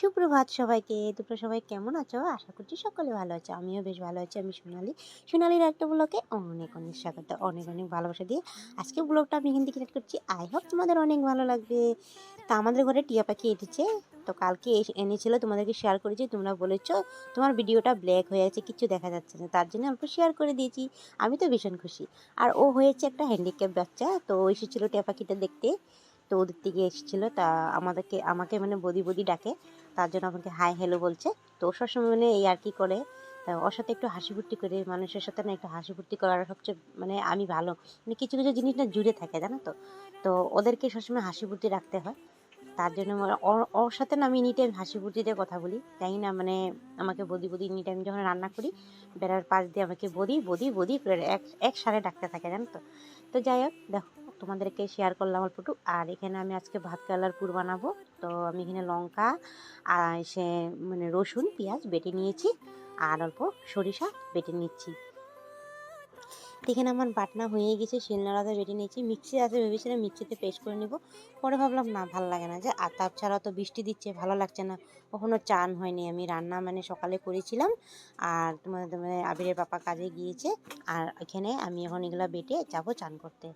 সুপ্রভাত সবাইকে। তোমরা সবাই কেমন আছো? আশা করছি সকলে ভালো আছো। আমিও বেশ ভালো আছি। আমি সোনালি। সোনালির একটা ব্লগে অনেক অনেক স্বাগত। অনেক অনেক ভালোবাসা দিয়ে আজকে ব্লগটা আমি এখান থেকে স্টার্ট করছি। আই হোপ তোমাদের অনেক ভালো লাগবে। তা আমাদের ঘরে টিয়া পাখি এসেছে। তো কালকে এনেছিল, তোমাদেরকে শেয়ার করেছি। তোমরা বলেছ, তোমার ভিডিওটা ব্ল্যাক হয়ে আছে, কিছু দেখা যাচ্ছে না। তার জন্য অল্প শেয়ার করে দিয়েছি। আমি তো ভীষণ খুশি। আর ও হয়েছে একটা হ্যান্ডিক্যাপ বাচ্চা, তো এসেছিল টিয়া পাখিটা দেখতে। তো ওদের থেকে এসেছিল। তা আমাদেরকে, আমাকে মানে বদি বদি ডাকে। তার জন্য আমাকে হাই হ্যালো বলছে। তো ও সবসময় মানে এই আর কি করে ওর সাথে একটু হাসি ফুর্তি করে, মানুষের সাথে না একটু হাসি ফুর্তি করার সবচেয়ে মানে আমি ভালো। মানে কিছু কিছু জিনিস না জুড়ে থাকে, জানো তো? তো ওদেরকে সবসময় হাসি ফুর্তি রাখতে হয়। তার জন্য ওর ওর সাথে না আমি এনি টাইম হাসি ফুর্তিতে কথা বলি। তাই না মানে আমাকে বদি বদি এনি টাইম যখন রান্না করি, বেড়ার পাশ দিয়ে আমাকে বদি বদি বদি করে এক এক সারে ডাকতে থাকে, জানো তো? তো যাই হোক, দেখো। তোমাদেরকে শেয়ার করলাম অল্পটু আর এখানে আমি আজকে ভাত কালার পুর বানাবো। তো আমি এখানে লঙ্কা আর সে মানে রসুন, পেঁয়াজ বেটে নিয়েছি আর অল্প সরিষা বেটে নিচ্ছি। এখানে আমার বাটনা হয়ে গেছে শিলনোড়াতে বেটে নিয়েছি। মিক্সি আছে, ভেবেছিলাম মিক্সিতে পেস্ট করে নিব। পরে ভাবলাম, না, ভালো লাগে না। যে আর তাছাড়া তো বৃষ্টি দিচ্ছে, ভালো লাগছে না। কখনো চান হয়নি। আমি রান্না মানে সকালে করেছিলাম। আর তোমার আবিরের পাপা কাজে গিয়েছে। আর এখানে আমি এখন এগুলো বেটে যাব চান করতে।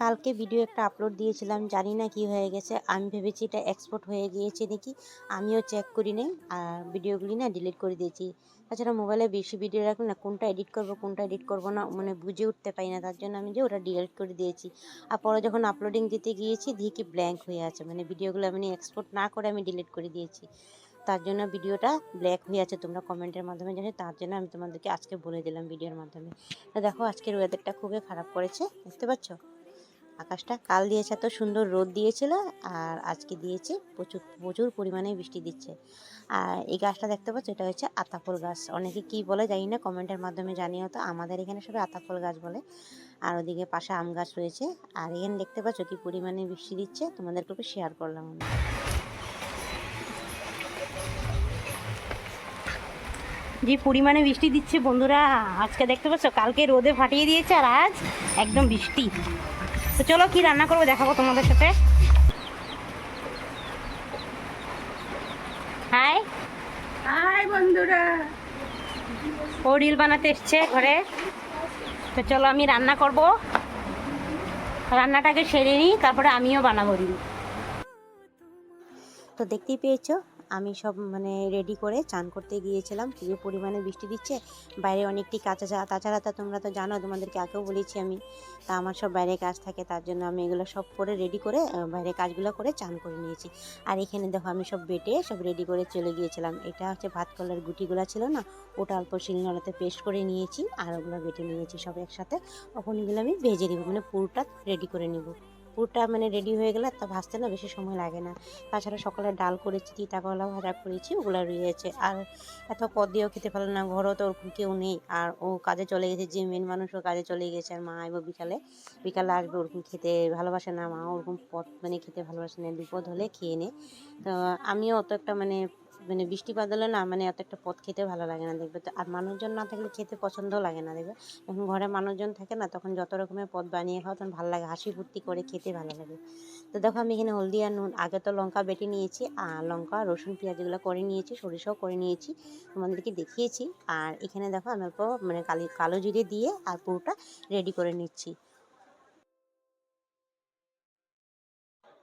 কালকে ভিডিও একটা আপলোড দিয়েছিলাম, জানি না কি হয়ে গেছে। আমি ভেবেছি এটা এক্সপোর্ট হয়ে গিয়েছে নাকি, আমিও চেক করি নাই, আর ভিডিওগুলি না ডিলিট করে দিয়েছি। তাছাড়া মোবাইলে বেশি ভিডিও রাখলে না, কোনটা এডিট করব, কোনটা এডিট করব না মানে বুঝে উঠতে পারি না, তার জন্য আমি যে ওটা ডিলিট করে দিয়েছি। আর পরে যখন আপলোডিং দিতে গিয়েছি, দেখি ব্ল্যাঙ্ক হয়ে আছে মানে ভিডিওগুলো আমি এক্সপোর্ট না করে আমি ডিলিট করে দিয়েছি। তার জন্য ভিডিওটা ব্ল্যাক হয়ে আছে, তোমরা কমেন্টের মাধ্যমে জানো তার জন্য আমি তোমাদেরকে আজকে বলে দিলাম ভিডিওর মাধ্যমে। দেখো, আজকের ওয়েদারটা খুবই খারাপ করেছে, দেখতে পাচ্ছ? আকাশটা কাল দিয়েছে, এত সুন্দর রোদ দিয়েছিল আর আজকে দিয়েছে প্রচুর প্রচুর পরিমাণে বৃষ্টি দিচ্ছে। আর এই গাছটা দেখতে পাচ্ছ, এটা হচ্ছে আতাফল গাছ। অনেকে কি বলে জানি না কমেন্টের মাধ্যমে জানিও তো। আমাদের এখানে সবাই আতাফল গাছ বলে। আর ওদিকে পাশে আম গাছ রয়েছে। আর এখানে দেখতে পাচ্ছ কি পরিমাণে বৃষ্টি দিচ্ছে, তোমাদেরকে একটু শেয়ার করলাম আমি। যে পরিমাণে বৃষ্টি দিচ্ছে বন্ধুরা, আজকে দেখতে পাচ্ছ, কালকে রোদে ফাটিয়ে দিয়েছে আর আজ একদম বৃষ্টি। তো চলো কি রান্না করব দেখাবো তোমাদের সাথে। হাই হাই বন্ধুরা। ও রিল বানাতে এসছে ঘরে। তো চলো আমি রান্না করব। রান্নাটাকে সেরে নিই তারপরে আমিও বানাবো রিল। তো দেখতেই পেয়েছ? আমি সব মানে রেডি করে চান করতে গিয়েছিলাম। যে পরিমাণে বৃষ্টি দিচ্ছে। বাইরে অনেকটি আর তাছাড়া তা তোমরা তো জানো, তোমাদেরকে আগেও বলেছি আমি। তা আমার সব বাইরে কাজ থাকে, তার জন্য আমি এগুলো সব করে রেডি করে বাইরে কাজগুলো করে চান করে নিয়েছি। আর এখানে দেখো, আমি সব বেটে সব রেডি করে চলে গিয়েছিলাম। এটা হচ্ছে ভাত কলার গুটিগুলো ছিল না, ওটা অল্প শিলনোড়াতে পেস্ট করে নিয়েছি, আর ওগুলো বেটে নিয়েছি সব একসাথে। তখন এগুলো আমি ভেজে নিব মানে পুরোটা রেডি করে নিব। পুরোটা মানে রেডি হয়ে গেলে তা ভাজতে না বেশি সময় লাগে না। তাছাড়া সকালে ডাল করেছি, তিতা কলা ভাজা করেছি, ওগুলো রয়েছে। আর এত পদ দিয়েও খেতে পারল না, ঘরও তো ওরকম কেউ নেই। আর ও কাজে চলে গেছে, যে মেন মানুষও কাজে চলে গেছে, আর মা আইব বিকালে। বিকালে আসবে, ওরকম খেতে ভালোবাসে না, মা ওরকম পদ মানে খেতে ভালোবাসে না, বিপদ হলে খেয়ে নে। তো আমিও অত একটা মানে মানে বৃষ্টি বাদলে না মানে অত একটা পদ খেতে ভালো লাগে না দেখবে। তো আর মানুষজন না থাকলে খেতে পছন্দও লাগে না দেখবে। যখন ঘরে মানুষজন থাকে না তখন যত রকমের পদ বানিয়ে খাও তখন ভালো লাগে, হাসি ফুর্তি করে খেতে ভালো লাগে। তো দেখো আমি এখানে হলদি আর নুন, আগে তো লঙ্কা বেটে নিয়েছি আর লঙ্কা, রসুন, পেঁয়াজ এগুলো করে নিয়েছি, সরিষাও করে নিয়েছি, তোমাদেরকে দেখিয়েছি। আর এখানে দেখো আমি অল্প মানে কালি, কালো জিরে দিয়ে আর পুরোটা রেডি করে নিচ্ছি।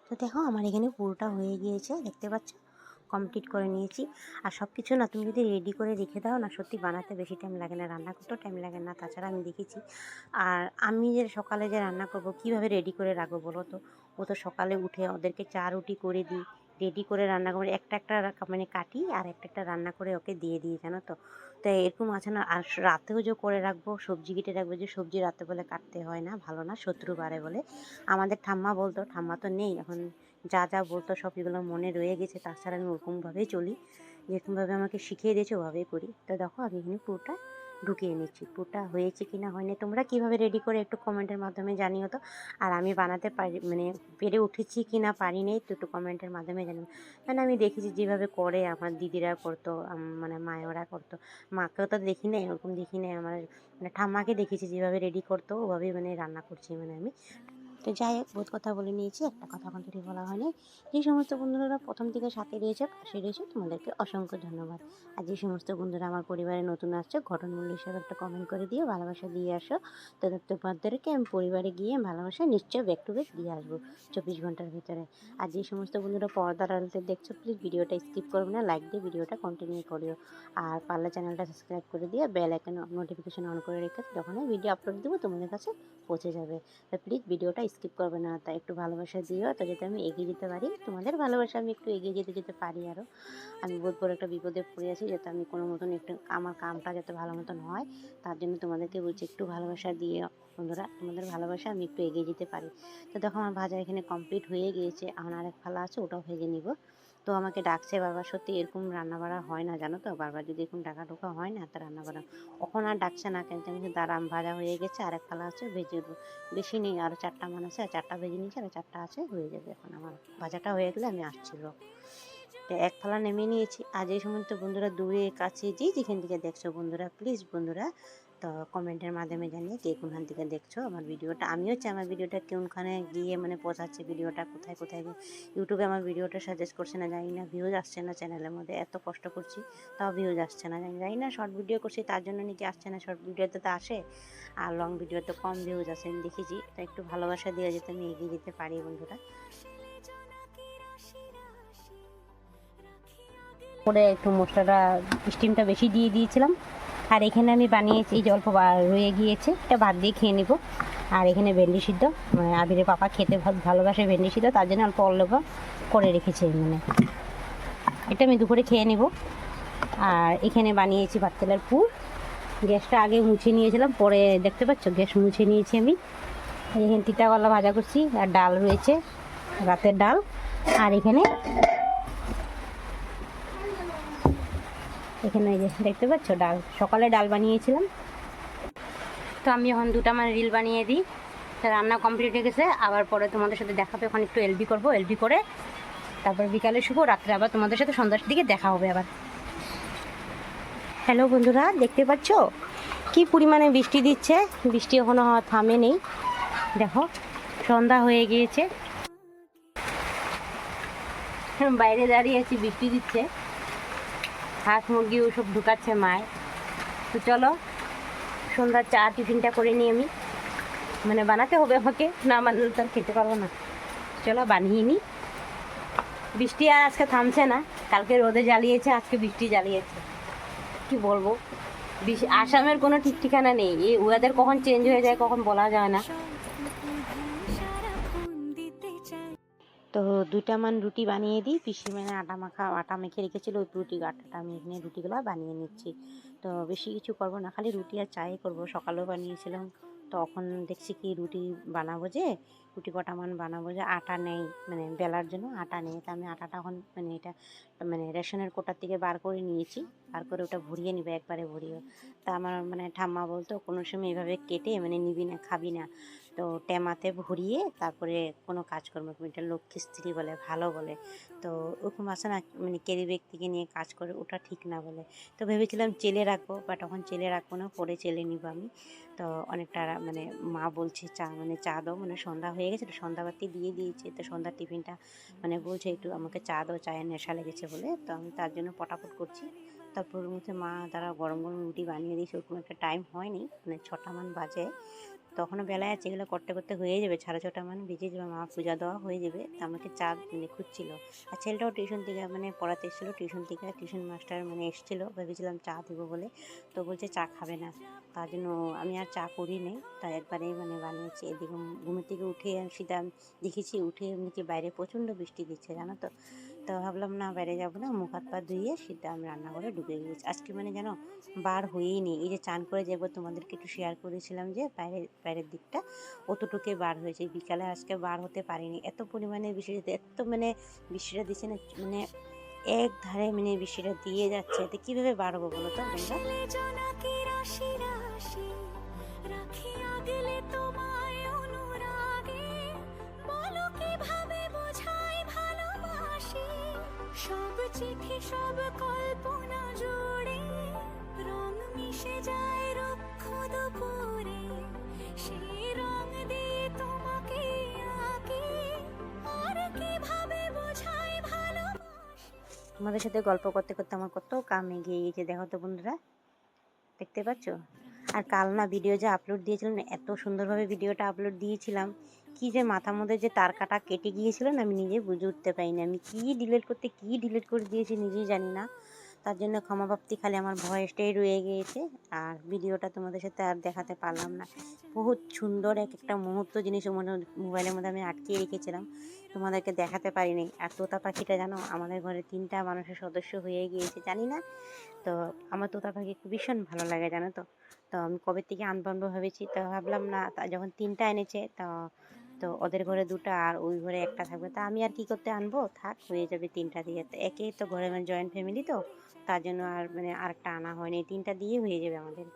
তো দেখো আমার এখানে পুরোটা হয়ে গিয়েছে, দেখতে পাচ্ছ? কমপ্লিট করে নিয়েছি। আর সব কিছু না, তুমি যদি রেডি করে রেখে দাও না, সত্যি বানাতে বেশি টাইম লাগে না, রান্না করতেও টাইম লাগে না, তাছাড়া আমি দেখেছি। আর আমি যে সকালে যে রান্না করব, কীভাবে রেডি করে রাখব বলো তো? ও তো সকালে উঠে ওদেরকে চা রুটি করে দিই রেডি করে রান্না করে, একটা একটা মানে কাটি আর একটা একটা রান্না করে ওকে দিয়ে দিই, জানো তো? তো এরকম আছে না, আর রাতেও যে করে রাখব, সবজি কেটে রাখব, যে সবজি রাতে বলে কাটতে হয় না, ভালো না, শত্রু বাড়ে বলে। আমাদের ঠাম্মা বলতো, ঠাম্মা তো নেই, এখন যা যা বলতো সব এগুলো মনে রয়ে গেছে, তাছাড়া আমি ওরকমভাবেই চলি। যেরকমভাবে আমাকে শিখিয়ে দিয়েছে, ওভাবেই করি। তো দেখো, আমি এখানে পুরোটা ঢুকিয়ে নিচ্ছি। পুরোটা হয়েছে কি না হয়নি, তোমরা কীভাবে রেডি করে একটু কমেন্টের মাধ্যমে জানিও তো। আর আমি বানাতে পারি মানে পেরে উঠেছি কি না পারি নেই, তো একটু কমেন্টের মাধ্যমে জানিও। মানে আমি দেখেছি যেভাবে করে আমার দিদিরা করতো মানে মায়েরা করতো। মাকেও তো দেখি নাই, ওরকম দেখি নাই। আমার মানে ঠাম্মাকে দেখেছি যেভাবে রেডি করতো, ওভাবেই মানে রান্না করছি মানে আমি তো যাই হোক, বহুত কথা বলে নিয়েছি, একটা কথা থেকে বলা হয়নি। যে সমস্ত বন্ধুরা প্রথম থেকে সাথে রয়েছে, পাশে রয়েছে, তোমাদেরকে অসংখ্য ধন্যবাদ। আর যে সমস্ত বন্ধুরা আমার পরিবারে নতুন আসছে ঘটনমূল্য হিসাবে একটা কমেন্ট করে দিও, ভালোবাসা দিয়ে আসো। তাদের তোমাদেরকে আমি পরিবারে গিয়ে ভালোবাসা নিশ্চয়ই ব্যাক টু ব্যাক দিয়ে আসব চব্বিশ ঘণ্টার ভিতরে। আর যে সমস্ত বন্ধুরা পর্দার আড়ালতে দেখছ প্লিজ ভিডিওটা স্কিপ করবে না লাইক দিয়ে ভিডিওটা কন্টিনিউ করিও। আর পারলে চ্যানেলটা সাবস্ক্রাইব করে দিয়ে বেল আইকন নোটিফিকেশন অন করে রেখে যখনই ভিডিও আপলোড দেবো, তোমাদের কাছে পৌঁছে যাবে। তো প্লিজ ভিডিওটা স্কিপ করবে না তাই একটু ভালোবাসা দিও। তো যাতে আমি এগিয়ে যেতে পারি, তোমাদের ভালোবাসা আমি একটু এগিয়ে যেতে যেতে পারি আরও আমি বোধ বড় একটা বিপদে পড়ে আছি, যাতে আমি কোনো মতন একটু আমার কামটা যাতে ভালো মতন হয়, তার জন্য তোমাদেরকে বলছি একটু ভালোবাসা দিয়ে, বন্ধুরা, তোমাদের ভালোবাসা আমি একটু এগিয়ে যেতে পারি। তো দেখো, আমার ভাজা এখানে কমপ্লিট হয়ে গিয়েছে। এখন আরেক ফালা আছে, ওটাও ভেজে নিব। তো আমাকে ডাকছে বাবা, সত্যি এরকম রান্না বাড়া হয় না জানো তো? বারবার যদি এরকম ডাকা ঢোকা হয় না, তো রান্না বাড়া কখন আর ডাকছে না কেন আমি দাঁড়াম ভাজা হয়ে গেছে, আর এক ফালা আছে ভেজে দেবো বেশি নেই আরও চারটা মান আছে, আর চারটা ভেজে নিয়েছে, আর চারটা আছে, হয়ে যাবে এখন আমার। ভাজাটা হয়ে গেলে আমি আসছিল তো এক ফালা নেমে নিয়েছি। আজ এই সমস্ত বন্ধুরা দূরে, কাছে যে যেখান থেকে দেখছ বন্ধুরা প্লিজ বন্ধুরা তো কমেন্টের মাধ্যমে জানিয়ে কে কোনখান থেকে দেখছ আমার ভিডিওটা। আমিও চাই আমার ভিডিওটা কোনখানে গিয়ে মানে পৌঁছাচ্ছে ভিডিওটা কোথায় কোথায় গিয়ে ইউটিউবে আমার ভিডিওটা সাজেস্ট করছে না জানি না ভিউজ আসছে না চ্যানেলের মধ্যে এত কষ্ট করছি তাও ভিউজ আসছে না জানি। জানি না শর্ট ভিডিও করছি তার জন্য নাকি আসছে না শর্ট ভিডিওতে তো আসে আর লং ভিডিওতে কম ভিউজ আসে আমি দেখেছি তো একটু ভালোবাসা দিয়ে যেতে আমি এগিয়ে যেতে পারি বন্ধুরা। করে একটু মশলাটা স্টিমটা বেশি দিয়ে দিয়েছিলাম। আর এখানে আমি বানিয়েছি, এই অল্প রয়ে গিয়েছে, এটা ভাত দিয়ে খেয়ে নেব। আর এখানে ভেন্ডি সিদ্ধ মানে আবিরের পাপা খেতে ভালোবাসে ভেন্ডি সিদ্ধ, তার জন্য অল্প অল্প করে রেখেছি মানে। এটা আমি দুপুরে খেয়ে নেব। আর এখানে বানিয়েছি ভাতকেলার পুর। গ্যাসটা আগে মুছে নিয়েছিলাম, পরে দেখতে পাচ্ছ, গ্যাস মুছে নিয়েছি আমি। এখানে তিতাকলা ভাজা করছি, আর ডাল রয়েছে, রাতের ডাল। আর এখানে এখানে এই যে দেখতে পাচ্ছ? ডাল, সকালে ডাল বানিয়েছিলাম। তো আমি এখন দুটা মানে রিল বানিয়ে দিই। রান্না কমপ্লিট হয়ে গেছে। আবার পরে তোমাদের সাথে দেখাবে, এখন একটু এলবি করব। এলবি করে তারপর বিকালে শুভ, রাত্রে আবার তোমাদের সাথে সন্ধ্যার দিকে দেখা হবে আবার। হ্যালো বন্ধুরা, দেখতে পাচ্ছ? কি পরিমাণে বৃষ্টি দিচ্ছে? বৃষ্টি এখনও থামে নেই। দেখো, সন্ধ্যা হয়ে গিয়েছে। বাইরে দাঁড়িয়ে আছি, বৃষ্টি দিচ্ছে। হাঁস মুরগি ওসব ঢুকাচ্ছে মায় তো চলো সন্ধ্যার চা টিফিনটা করে নিই আমি। মানে বানাতে হবে আমাকে, না বানালে তো আর খেতে পারব না। চলো বানিয়ে নিই। বৃষ্টি আর আজকে থামছে না, কালকে রোদে জ্বালিয়েছে, আজকে বৃষ্টি জ্বালিয়েছে। কি বলব? আসামের কোনো ঠিক ঠিকানা নেই। এই ওয়েদার কখন চেঞ্জ হয়ে যায় কখন বলা যায় না। তো দুইটা মান রুটি বানিয়ে দিই। পিসি মানে আটা মাখা, আটা মেখে রেখেছিল ওই রুটি আটাটা আমি এখানে রুটিগুলো বানিয়ে নিচ্ছি। তো বেশি কিছু করব না, খালি রুটি আর চাই করব। সকালেও বানিয়েছিলাম, তখন দেখছি কি রুটি বানাবো যে, রুটি কটা মান বানাবো যে, আটা নেই মানে বেলার জন্য আটা নেই। তা আমি আটাটা এখন মানে এটা মানে রেশনের কোটার থেকে বার করে নিয়েছি, বার করে ওটা ভরিয়ে নিবে একবারে ভরিয়ে। তা আমার মানে ঠাম্মা বলতো, কোনো সময় এভাবে কেটে মানে নিবি না, খাবি না। তো টেমাতে ভরিয়ে তারপরে কোনো কাজকর্ম এটা লক্ষ্মী স্ত্রী বলে, ভালো বলে। তো ওরকম আছে না মানে কেরি ব্যক্তিকে নিয়ে কাজ করে, ওটা ঠিক না বলে। তো ভেবেছিলাম চেলে রাখব বা তখন চেলে রাখব না, পরে চেলে নিব আমি। তো অনেকটা মানে মা বলছে, চা মানে চা দাও। মানে সন্ধ্যা হয়ে গেছে, তো সন্ধ্যাবাতি দিয়ে দিয়েছে। তো সন্ধ্যার টিফিনটা মানে বলছে, একটু আমাকে চা দাও, চায়ের নেশা লেগেছে বলে। তো আমি তার জন্য পটাপট করছি। তারপর মধ্যে মা তারা গরম গরম রুটি বানিয়ে দিয়েছে। ওরকম একটা টাইম হয়নি মানে ছটা মান বাজে। তখনও বেলায় আছে, এগুলো করতে করতে হয়ে যাবে। সাড়ে ছটা মানে বেজে যাবে, মা পূজা দেওয়া হয়ে যাবে। আমাকে চা মানে খুঁজছিল। আর ছেলেটাও টিউশন থেকে মানে পড়াতে এসেছিল টিউশন থেকে টিউশন মাস্টার মানে এসেছিল। ভেবেছিলাম চা দেবো বলে। তো বলছে চা খাবে না। তার জন্য আমি আর চা করি নেই। তাই একবারেই মানে বানিয়েছি। এদিকে ঘুমের থেকে উঠে সেটা দেখেছি উঠে এমনিকে বাইরে প্রচণ্ড বৃষ্টি দিচ্ছে, জানো তো। তো ভাবলাম, না বাইরে যাব না। মুখ হাত পা ধুয়ে সেটা আমি রান্নাঘরে ঢুকে গিয়েছি। আজকে মানে যেন বার হয়েই নেই এই যে চান করে যাব, তোমাদেরকে একটু শেয়ার করেছিলাম যে, বাইরে, বাইরের দিকটা অতটুকুই বার হয়েছে। বিকালে আজকে বার হতে পারিনি। এত পরিমাণে বৃষ্টি এত মানে বৃষ্টিটা দিচ্ছে না মানে এক ধারে মানে বৃষ্টিটা দিয়ে যাচ্ছে। তো কীভাবে বার হব বলো তো তোমরা? সব চিঠি, সব কল্পনা রং মিশে যায় রক্ষ দুপুরে সেই রং দিয়ে তোমাকে আঁকি, আর কীভাবে বোঝাই ভালো আমাদের সাথে গল্প করতে করতে আমার কত কাম এগিয়ে গিয়েছে, দেখো তো বন্ধুরা। দেখতে পাচ্ছ? আর কাল না ভিডিও যা আপলোড দিয়েছিলাম, এত সুন্দরভাবে ভিডিওটা আপলোড দিয়েছিলাম। কি যে মাথার মধ্যে যে তার কাটা কেটে গিয়েছিল না আমি নিজে বুঝে উঠতে পারিনি। আমি কি ডিলিট করতে, কি ডিলিট করে দিয়েছি নিজেই জানি না। তার জন্য ক্ষমাপ্রাপ্তি খালি আমার ভয়েসটাই রয়ে গিয়েছে। আর ভিডিওটা তোমাদের সাথে আর দেখাতে পারলাম না। বহুত সুন্দর এক একটা মুহূর্ত জিনিস মনে মোবাইলের মধ্যে আমি আটকিয়ে রেখেছিলাম। তোমাদেরকে দেখাতে পারিনি। আর তোতা পাখিটা জানো, আমাদের ঘরে তিনটা মানুষের সদস্য হয়ে গিয়েছে, জানি না। তো আমার তোতা পাখি ভীষণ ভালো লাগে, জানো তো। তো আমি কবে থেকে আনব ভেবেছি, তো ভাবলাম না যখন তিনটা এনেছে, তো তো ওদের ঘরে দুটো আর ওই ঘরে একটা থাকবে। তা আমি আর কি করতে আনব? থাক, হয়ে যাবে তিনটা দিয়ে। তো একেই তো ঘরে মানে জয়েন্ট ফ্যামিলি তো, তার জন্য আর মানে আর একটা আনা হয়নি। তিনটা দিয়ে হয়ে যাবে আমাদের।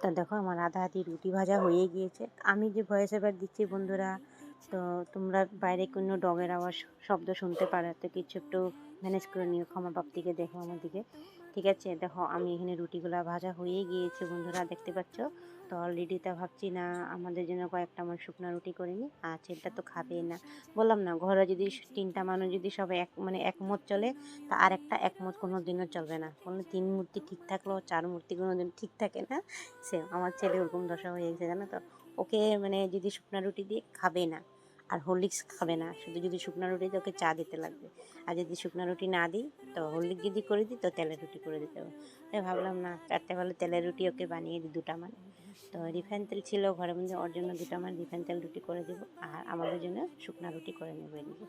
তো দেখো, আমার আধা হাতি রুটি ভাজা হয়ে গিয়েছে। আমি যে ভয়েস ওভার দিচ্ছি বন্ধুরা তো তোমরা বাইরে কোনো ডগের আওয়াজ, শব্দ শুনতে পারো, তো কিছু একটু ম্যানেজ করে নিও, ক্ষমা প্রাপ্তিকে দেখো আমার দিকে। ঠিক আছে, দেখো আমি এখানে রুটিগুলা ভাজা হয়ে গিয়েছে বন্ধুরা, দেখতে পাচ্ছ? তো অলরেডি তা ভাবছি না, আমাদের জন্য কয়েকটা আমার শুকনো রুটি করে নিই আর ছেলেটা তো খাবেই না। বললাম না, ঘরে যদি তিনটা মানুষ যদি সবাই এক মানে একমত চলে, তা আর একটা একমত কোনো দিনও চলবে না। কোনো তিন মূর্তি ঠিক থাকলেও চার মূর্তি কোনো দিন ঠিক থাকে না। সে আমার ছেলে ওরকম দশা হয়ে গেছে, জানো তো? ওকে মানে যদি শুকনো রুটি দিয়ে খাবে না আর হরলিক্স খাবে না। শুধু যদি শুকনো রুটি ওকে চা দিতে লাগবে। আর যদি শুকনো রুটি না দিই, তো হরলিক্স যদি করে দিই, তো তেলের রুটি করে দিতে হবে। তাই ভাবলাম, না, চারটে বেলা তেলের রুটি ওকে বানিয়ে দিই দুটা মানে। তো রিফাইন তেল ছিল ঘরের মধ্যে, ওর জন্য দুটো আমার রিফাইন তেল রুটি করে দেবো। আর আমাদের জন্য শুকনো রুটি করে নেব এদিকে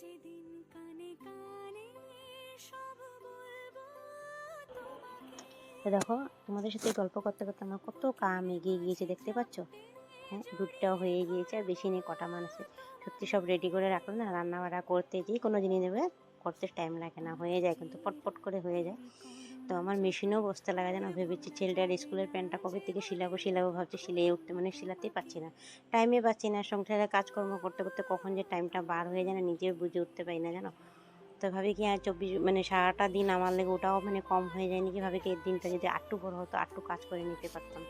যেদিন কানে কানে সব তো দেখো, তোমাদের সাথে গল্প করতে করতে আমার কত কাম এগিয়ে গিয়েছে, দেখতে পাচ্ছ? হ্যাঁ দুধটাও হয়ে গিয়েছে, আর বেশি নেই, কটা মানুষের সত্যি সব রেডি করে রাখল না রান্না বান্না করতে যে কোনো জিনিস দেবে করতে টাইম লাগে না, হয়ে যায় কিন্তু পটপট করে হয়ে যায়। তো আমার মেশিনেও বসতে লাগে না ভেবেছি ছেলেটার স্কুলের প্যান্টটা কবে থেকে শিলাবো শিলাবো ভাবছি সিলিয়ে উঠতে মানে শিলাতেই পাচ্ছি না। টাইমে পাচ্ছি না, সংসারে কাজকর্ম করতে করতে কখন যে টাইমটা বার হয়ে যায় না, নিজেও বুঝে উঠতে পারি না, জানো? তো ভাবি কি আর চব্বিশ মানে সারাটা দিন আমার লেগে ওটাও মানে কম হয়ে যায়নি। নাকি ভাবি কি এই দিনটা যদি আটটু বড় হতো আটটু কাজ করে নিতে পারতাম।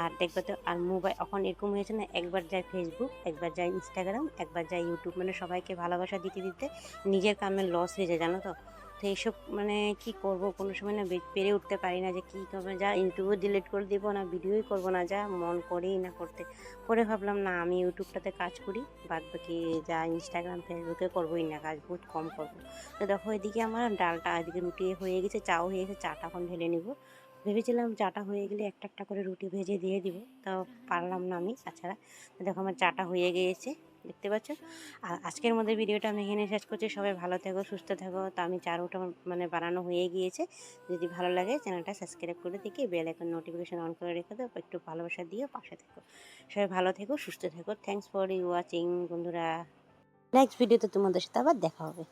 আর দেখবে তো, আর মোবাইল এখন এরকম হয়েছে না, একবার যায় ফেসবুক একবার যায় ইনস্টাগ্রাম একবার যায় ইউটিউব মানে সবাইকে ভালোবাসা দিতে দিতে নিজের কামে লস হয়ে যায়, জানো তো? তো এইসব মানে কি করব? কোনো সময় না পেরে উঠতে পারি না যে কী করব? যা ইউটিউবও ডিলিট করে দিব না ভিডিওই করব না, যা মন করেই না করতে। করে ভাবলাম, না, আমি ইউটিউবটাতে কাজ করি বাদ বাকি যা ইনস্টাগ্রাম ফেসবুকে করবোই না, কাজ বহুত কম করব। তো দেখো, এদিকে আমার ডালটা এদিকে রুটি হয়ে গেছে, চাও হয়ে গেছে, চাটা এখন ঢেলে নিব। ভেবেছিলাম চাটা হয়ে গেলে একটা একটা করে রুটি ভেজে দিয়ে দিব তো পারলাম না আমি তাছাড়া। দেখো আমার চাটা হয়ে গিয়েছে, দেখতে পাচ্ছ? আর আজকের মধ্যে ভিডিওটা আমি এখানে শেষ করছি, সবাই ভালো থেকো, সুস্থ থেকো। তো আমি চারোটা মানে বানানো হয়ে গিয়েছে, যদি ভালো লাগে চ্যানেলটা সাবস্ক্রাইব করে দেখি বেল এখন নোটিফিকেশান অন করে রেখে দেবো একটু ভালোবাসা দিও, পাশে থেকো। সবাই ভালো থেকো, সুস্থ থেকো থ্যাংকস ফর ইউ ওয়াচিং বন্ধুরা। নেক্সট ভিডিওতে তোমাদের সাথে আবার দেখা হবে।